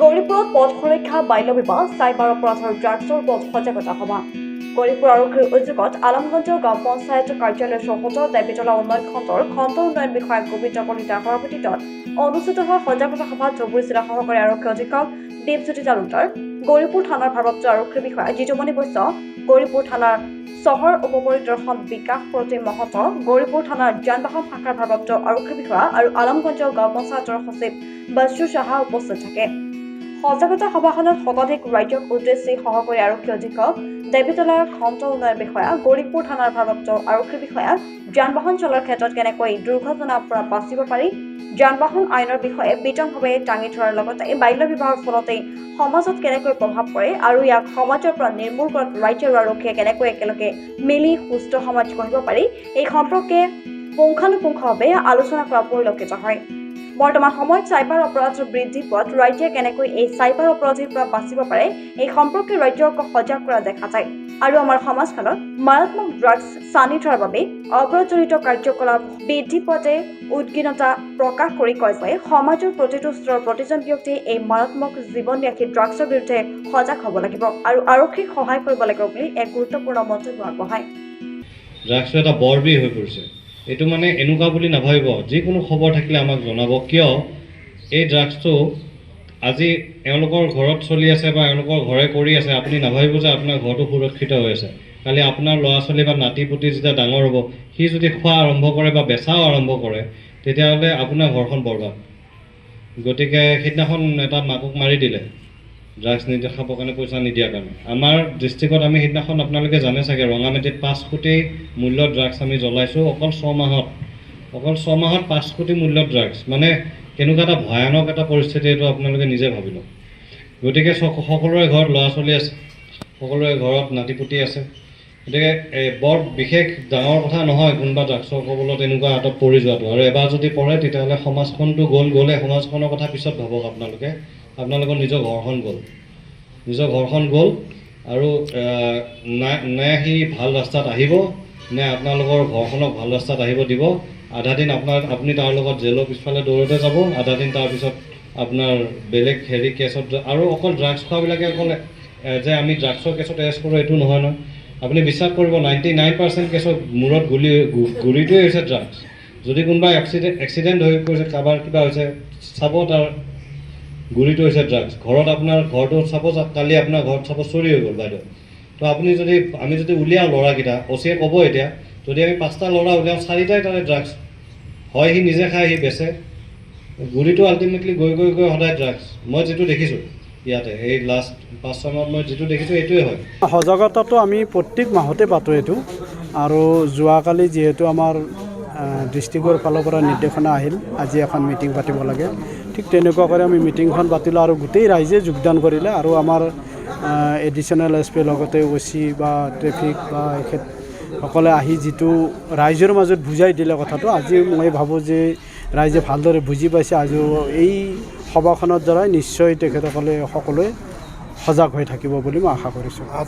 গৌৰীপুৰত পথ সুৰক্ষা বাল্য বিবাহ চাইবাৰ অপৰাধ আৰু ড্ৰাগছৰ ওপৰত সজাগতা সভা। গৌৰীপুৰ আৰক্ষীৰ উদ্যোগত আলমগঞ্জ গাঁও পঞ্চায়ত কাৰ্যালয় চৌহদ দেৱীতলা উন্নয়ন খণ্ডৰ খণ্ড উন্নয়ন বিষয়াক গোবিন্দ কলিতাৰ সভাপতিত্বত অনুষ্ঠিত হোৱা সজাগতা সভাত ধুবুৰী জিলা সহকাৰী আৰক্ষী অধীক্ষক দীপজ্যোতি তালুকদাৰ গৌৰীপুৰ থানাৰ ভাৰপ্ৰাপ্ত আৰক্ষী বিষয়া জিতুমণি বৈশ্য গৌৰীপুৰ থানাৰ চহৰ উপ পৰিদৰ্শন বিকাশ প্ৰতিম মহন্ত গৌৰীপুৰ থানাৰ যান বাহন শাখাৰ ভাৰপ্ৰাপ্ত আৰক্ষী বিষয়া আৰু আলমগঞ্জ গাঁও পঞ্চায়তৰ সচিব বস্তু সাহা উপস্থিত থাকে। সজাগতা সভাখনত শতাধিক ৰাজ্যক উদ্দেশ্যি সহকাৰী আৰক্ষী অধীক্ষক দেৱীতলাৰ খণ্ড উন্নয়ন বিষয়া গৌৰীপুৰ থানাৰ ভাৰপ্ৰাপ্ত আৰক্ষী বিষয়া যান বাহন চলোৱাৰ ক্ষেত্ৰত কেনেকৈ দুৰ্ঘটনাৰ পৰা বাচিব পাৰি যান বাহন আইনৰ বিষয়ে বিতংভাৱে দাঙি ধৰাৰ লগতে বাল্য বিবাহৰ ফলতেই সমাজত কেনেকৈ প্ৰভাৱ পৰে আৰু ইয়াক সমাজৰ পৰা নিৰ্মূল কৰাত ৰাজ্য আৰু আৰক্ষীয়ে কেনেকৈ একেলগে মিলি সুস্থ সমাজ গঢ়িব পাৰি এই সম্পৰ্কে পুংখানুপুংখভাৱে আলোচনা কৰা পৰিলক্ষিত হয়। বৰ্তমান সময়ত চাইবাৰ অপৰাধ বৃদ্ধি পোৱাত ৰাজ্যে কেনেকৈ এই চাইবাৰ অপৰাধীৰ পৰা বাচিব পাৰে এই সম্পৰ্কে ৰাজ্যক সজাগ কৰা দেখা যায়। আৰু আমাৰ সমাজখনত মাৰাত্মক ড্ৰাগছ চানি ধৰাৰ বাবে অপৰাধজনিত কাৰ্যকলাপ বৃদ্ধি পোৱাতে উদ্বিগ্নতা প্ৰকাশ কৰি কয় যে সমাজৰ প্ৰতিটো স্তৰৰ প্ৰতিজন ব্যক্তিয়ে এই মাৰাত্মক জীৱনব্যাপী ড্ৰাগছৰ বিৰুদ্ধে সজাগ হ'ব লাগিব আৰু আৰক্ষীক সহায় কৰিব লাগিব বুলি এক গুৰুত্বপূৰ্ণ মন্তব্য আগবঢ়ায়। ড্ৰাগছটো এটা বৰবিহ হৈ পৰিছে। এইটো মানে এনেকুৱা বুলি নাভাবিব। যিকোনো খবৰ থাকিলে আমাক জনাব। কিয়? এই ড্ৰাগছটো আজি এওঁলোকৰ ঘৰত চলি আছে বা এওঁলোকৰ ঘৰে কৰি আছে আপুনি নাভাবিব যে আপোনাৰ ঘৰটো সুৰক্ষিত হৈ আছে। খালি আপোনাৰ ল'ৰা ছোৱালী বা নাতি পুতি যেতিয়া ডাঙৰ হ'ব সি যদি খোৱা আৰম্ভ কৰে বা বেচাও আৰম্ভ কৰে তেতিয়াহ'লে আপোনাৰ ঘৰখন বৰবাদ। গতিকে সেইদিনাখন এটা মাকক মাৰি দিলে। নিদিয়া খাবৰ কাৰণে পইচা নিদিয়াৰ কাৰণে। আমাৰ ডিষ্ট্ৰিক্টত আমি সেইদিনাখন আপোনালোকে জানে চাগে ৰঙামাটিত পাঁচ কোটি মূল্যৰ ড্ৰাগছ আমি জ্বলাইছোঁ অকল ছমাহত অকল ছমাহত পাঁচ কোটি মূল্যৰ ড্ৰাগছ মানে কেনেকুৱা এটা ভয়ানক এটা পৰিস্থিতি এইটো আপোনালোকে নিজে ভাবি লওক। গতিকে সকলোৰে ঘৰত ল'ৰা ছোৱালী আছে সকলোৰে ঘৰত নাতিপুতি আছে। গতিকে বৰ বিশেষ ডাঙৰ কথা নহয় কোনোবা ড্ৰাগছৰ কবলত এনেকুৱা হাতত পৰি যোৱাটো। আৰু এবাৰ যদি পৰে তেতিয়াহ'লে সমাজখনটো গ'ল গ'লে সমাজখনৰ কথা পিছত ভাবক আপোনালোকে। আপোনালোকৰ নিজৰ ঘৰখন গ'ল। নিজৰ ঘৰখন গ'ল আৰু না সি ভাল ৰাস্তাত আহিব নে আপোনালোকৰ ঘৰখনক ভাল ৰাস্তাত আহিব দিব। আধা দিন আপোনাৰ আপুনি তাৰ লগত জেলৰ পিছফালে দৌৰোতে যাব আধা দিন তাৰপিছত আপোনাৰ বেলেগ হেৰি কেছত আৰু অকল ড্ৰাগছ খোৱাবিলাকে অকল যে আমি ড্ৰাগছৰ কেছত এৰেষ্ট কৰোঁ এইটো নহয় নহয়। আপুনি বিশ্বাস কৰিব নাইণ্টি নাইন পাৰ্চেণ্ট কেছত মূৰত গুলি, গু- গুৰিটোৱে হৈছে ড্ৰাগছ যদি কোনোবা এক্সিডেণ্ট এক্সিডেণ্ট হৈ পৰিছে, কাৰোবাৰ কিবা হৈছে, চাব তাৰ গুৰিটো হৈছে ড্ৰাগছ ঘৰত আপোনাৰ, ঘৰটো চাপ'জ কালি আপোনাৰ ঘৰত চাপ'জ চুৰি হৈ গ'ল বাইদেউ। তো আপুনি যদি, আমি যদি উলিয়াওঁ ল'ৰাকেইটা, অচিয়ে ক'ব এতিয়া, যদি আমি পাঁচটা ল'ৰা উলিয়াওঁ, চাৰিটাই তাৰে ড্ৰাগছ হয়, সি নিজে খায়, সি বেচে। গুৰিটো আল্টিমেটলি গৈ গৈ গৈ সদায় ড্ৰাগছ মই যিটো দেখিছোঁ ইয়াতে, এই লাষ্ট পাঁচ ছয় মই যিটো দেখিছোঁ, এইটোৱে হয়। সজাগতাটো আমি প্ৰত্যেক মাহতে পাতোঁ এইটো। আৰু যোৱাকালি যিহেতু আমাৰ ডিষ্ট্ৰিক্টৰ ফালৰ পৰা নিৰ্দেশনা আহিল, আজি এখন মিটিং পাতিব লাগে। ঠিক তেনেকুৱাকৈ আমি মিটিংখন পাতিলোঁ আৰু গোটেই ৰাইজে যোগদান কৰিলে আৰু আমাৰ এডিশ্যনেল এছ পি লগতে অ' চি বা ট্ৰেফিক বা এখেত সকলে আহি যিটো ৰাইজৰ মাজত বুজাই দিলে কথাটো, আজি মই ভাবোঁ যে ৰাইজে ভালদৰে বুজি পাইছে। আজিও এই সভাখনৰ দ্বাৰাই নিশ্চয় তেখেতসকলে সকলোৱে সজাগ হৈ থাকিব বুলি মই আশা কৰিছোঁ।